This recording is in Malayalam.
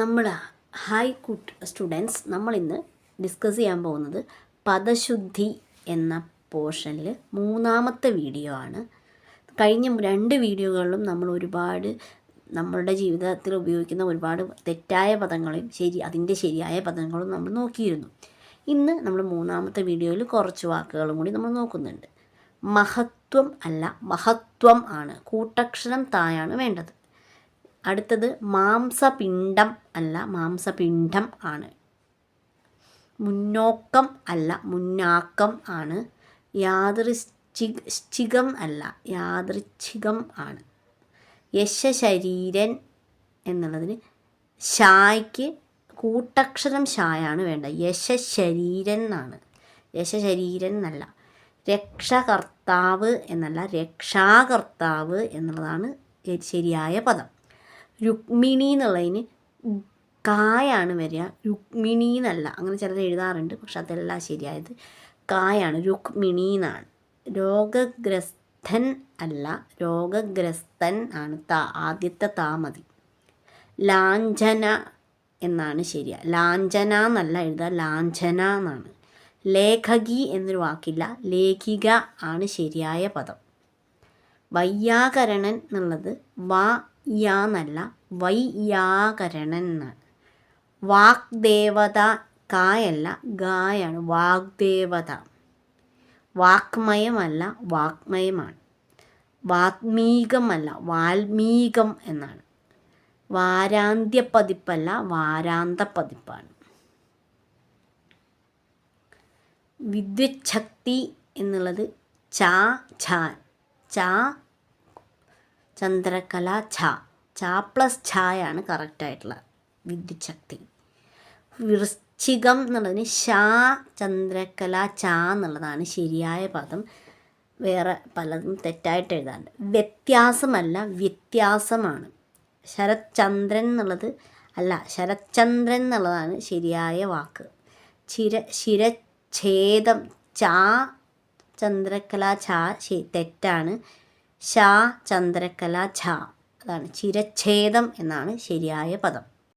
നമ്മൾ ഹൈ കുട്ട് സ്റ്റുഡൻസ് നമ്മളിന്ന് ഡിസ്കസ് ചെയ്യാൻ പോകുന്നത് പദശുദ്ധി എന്ന പോർഷനിൽ മൂന്നാമത്തെ വീഡിയോ ആണ്. കഴിഞ്ഞ രണ്ട് വീഡിയോകളിലും നമ്മൾ ഒരുപാട് നമ്മളുടെ ജീവിതത്തിൽ ഉപയോഗിക്കുന്ന ഒരുപാട് തെറ്റായ പദങ്ങളും ശരി അതിന്റെ ശരിയായ പദങ്ങളും നമ്മൾ നോക്കിയിരുന്നു. ഇന്ന് നമ്മൾ മൂന്നാമത്തെ വീഡിയോയിൽ കുറച്ച് വാക്കുകളും കൂടി നമ്മൾ നോക്കുന്നുണ്ട്. മഹത്വം അല്ല മഹത്വം ആണ് കൂട്ടക്ഷരം തായാണ് വേണ്ടത്. അടുത്തത് മാംസപിണ്ഡം അല്ല മാംസപിണ്ഡം ആണ്. മുന്നോക്കം അല്ല മുന്നാക്കം ആണ്. യാദൃശ്ചികം അല്ല യാദൃച്ഛികം ആണ്. യശശരീരൻ എന്നുള്ളതിന് ഷായ്ക്ക് കൂട്ടക്ഷരം ഷായാണ് വേണ്ടത്. യശശരീരൻ എന്നാണ്. യശശരീരൻ എന്നല്ല. രക്ഷകർത്താവ് എന്നല്ല രക്ഷാകർത്താവ് എന്നുള്ളതാണ് ശരിയായ പദം. രുക്മിണി എന്നുള്ളതിന് കായാണ് വരിക. രുക്മിണി എന്നല്ല അങ്ങനെ ചിലർ എഴുതാറുണ്ട്. പക്ഷെ അതല്ല ശരിയായത് കായാണ്. രുക്മിണി എന്നാണ് രോഗഗ്രസ്തൻ അല്ല. രോഗഗ്രസ്തൻ ആണ് താ ആദ്യത്തെ താ മതി. ലാഞ്ചന എന്നാണ് ശരിയ. ലാഞ്ചന എന്നല്ല എഴുതുക ലാഞ്ചന എന്നാണ്. ലേഖകി എന്നൊരു വാക്കില്ല. ലേഖിക ആണ് ശരിയായ പദം. വൈയാകരണൻ എന്നുള്ളത് വാ യാ എന്നല്ല എന്നാണ്. വാഗ്ദേവത കായല്ല ഗായാണ് വാഗ്ദേവത. വാക്മയമല്ല വാക്മയമാണ് വാത്മീകമല്ല വാൽമീകം എന്നാണ്. വാരാന്ത്യ പതിപ്പല്ല വാരാന്ത പതിപ്പാണ് വിദ്യുച്ഛക്തി എന്നുള്ളത് ചാ ഛാ ചാ ചന്ദ്രകല ഛ. ച പ്ലസ് ഛായാണ് കറക്റ്റായിട്ടുള്ള വിദ്യുച്ഛക്തി. വൃശ്ചികം എന്നുള്ളതിന് ഷാ ചന്ദ്രകല ച എന്നുള്ളതാണ് ശരിയായ പദം. വേറെ പലതും തെറ്റായിട്ട് എഴുതാറുണ്ട്. വ്യത്യാസമല്ല വ്യത്യാസമാണ്. ശരത്ചന്ദ്രൻ എന്നുള്ളത് അല്ല ശരത്ചന്ദ്രൻ എന്നുള്ളതാണ് ശരിയായ വാക്ക്. ചിര ശിരച്ഛേദം ചാ ചന്ദ്രകല ഛ തെറ്റാണ്. ഷാ ചന്ദ്രക്കല ഛ അതാണ്. ചിരച്ഛേദം എന്നാണ് ശരിയായ പദം.